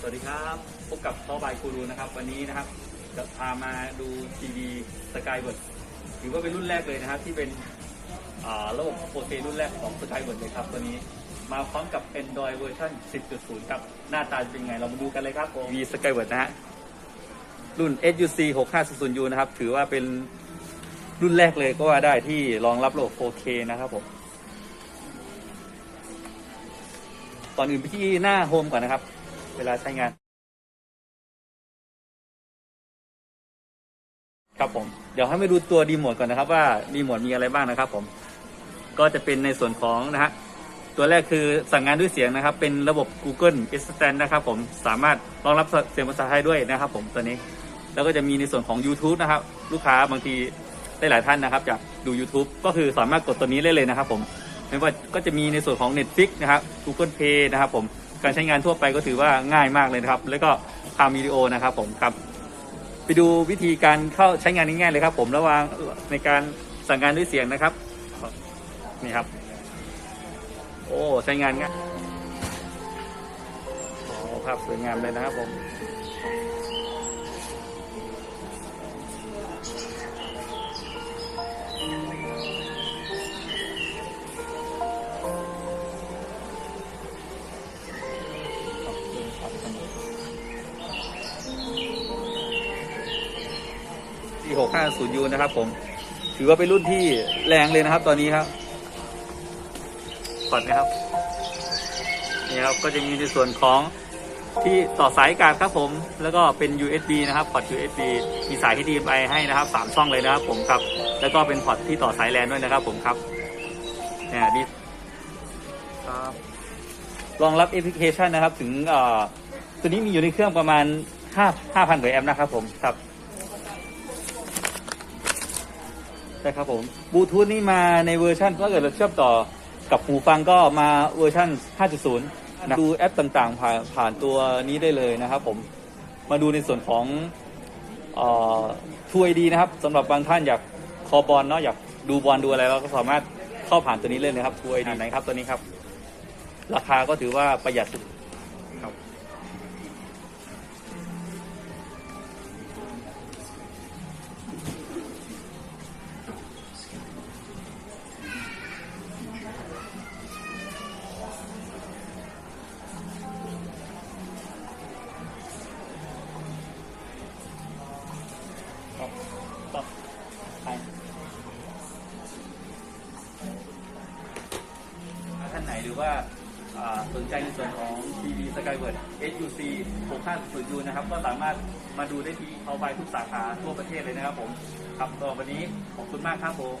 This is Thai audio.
สวัสดีครับพบกับพ่อบายกูรูนะครับ วันนี้นะครับจะพามาดูทีวีสกายเบิร์ดถือว่าเป็นรุ่นแรกเลยนะครับ ที่เป็นระบบโปรเซรุ่นแรกของสกายเบิร์ดเลยครับตัวนี้มาพร้อมกับ Android เวอร์ชัน10.0 ครับ หน้าตาเป็นไง เรามาดูกันเลยครับทีวีสกายเบิร์ดนะฮะรุ่น SUC 6500U นะครับ ถือว่าเป็นรุ่นแรกเลยก็ว่าได้ที่รองรับระบบ 4K นะครับผมก่อนอื่นไปที่หน้าโฮมก่อนนะครับ เวลาใช้งาน ครับผม เดี๋ยวให้ไปดูตัวดีโมดก่อนนะครับว่าดีโมดมีอะไรบ้างนะครับผม ก็จะเป็นในส่วนของนะฮะตัวแรกคือสั่งงานด้วยเสียงนะครับ เป็นระบบ Google Assistant นะครับผมสามารถรองรับเสียงภาษาไทยด้วยนะครับ ผมตัวนี้ แล้วก็จะมีในส่วนของ YouTube นะครับ ลูกค้าบางทีได้หลายท่านนะครับอยากดู YouTube ก็คือสามารถกดตัวนี้ได้เลยนะครับ ผมไม่ว่าก็จะมีในส่วนของ Netflix นะครับ Google Play นะครับผม การใช้งานทั่วไปก็ถือว่าง่ายมากเลยนะครับ แล้วก็พามวิดีโอนะครับผมครับ ไปดูวิธีการเข้าใช้งานง่ายๆเลยครับ ผมระหว่างในการสั่งงานด้วยเสียงนะครับนี่ครับ โอ้ใช้งานง่ายโอ้ภาพสวยงามเลยนะครับผม ที่650 U นะครับผม ถือว่าเป็นรุ่นที่แรงเลยนะครับ ตอนนี้ครับกดนะครับ นี่ครับ ก็จะมีในส่วนของที่ต่อสายการดครับผม แล้วก็เป็น USB นะครับ พอร์ต USB มีสาย HDMI ให้นะครับสามช่องเลยนะครับผมครับ แล้วก็เป็นพอร์ตที่ต่อสายแลนด้วยนะครับผมครับ เนี่ยนี่ครับรองรับแอปพลิเคชันนะครับ ถึงเอ่อตัวนี้มีอยู่ในเครื่องประมาณ5 5,000กว่าแอมป์นะครับผมครับ ใช่ครับผมบลูทูธนี่มาในเวอร์ชันถ้าเกิดเราเชื่อมต่อกับหูฟังก็มาเวอร์ชัน5.0นะดูแอปต่างๆ ผ่านผ่านตัวนี้ได้เลยนะครับผมมาดูในส่วนของทูไอดีนะครับสำหรับบางท่านอยากคอบอลเนาะอยากดูบอลดูอะไรเราก็สามารถเข้าผ่านตัวนี้เลยนะครับทูไอดีไหนครับตัวนี้ครับ ราคาก็ถือว่าประหยัด ว่าอ่าสนใจในส่วนของ TV Skyward SUC 650 U นะครับ ก็สามารถมาดูได้ที่เขาไปทุกสาขาทั่วประเทศเลยนะครับผม ครับวันนี้ขอบคุณมากครับผม